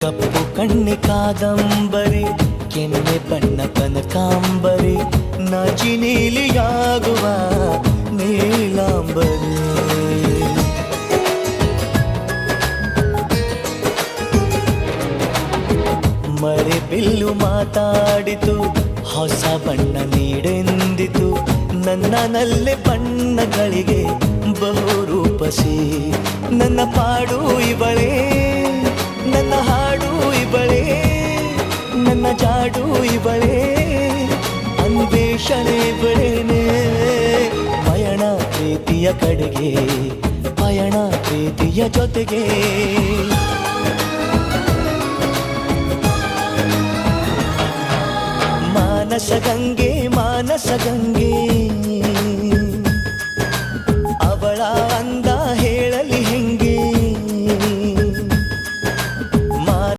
ಕಪ್ಪು ಕಣ್ಣೆ ಕಾದಂಬರಿ ಕೆನ್ನೆ ಬಣ್ಣ ಕನಕಾಂಬರಿ, ನಾಚಿ ನೀಲಿಯಾಗುವ ನೀಲಾಂಬರಿ. ಮರೆ ಬಿಲ್ಲು ಮಾತಾಡಿತು, ಹೊಸ ಬಣ್ಣ ನೀಡೆಂದಿತು, ನನ್ನ ನಲ್ಲೆ ಬಣ್ಣಗಳಿಗೆ ಬಹುರೂಪಸಿ, ನನ್ನ ಪಾಡು ಇವಳೇ ಇವಳೆ ನನ್ನ ಜಾಡು ಇವಳೆ ಅನ್ವೇಷಣೆ ಬಳೇನೆ ಪಯಣ ಪ್ರೀತಿಯ ಕಡೆಗೆ, ಪಯಣ ಪ್ರೀತಿಯ ಜೊತೆಗೆ. ಮಾನಸ ಗಂಗೆ ಮಾನಸ ಗಂಗೆ. ಅವಳ ಅಂದ ಹೇಳಲಿ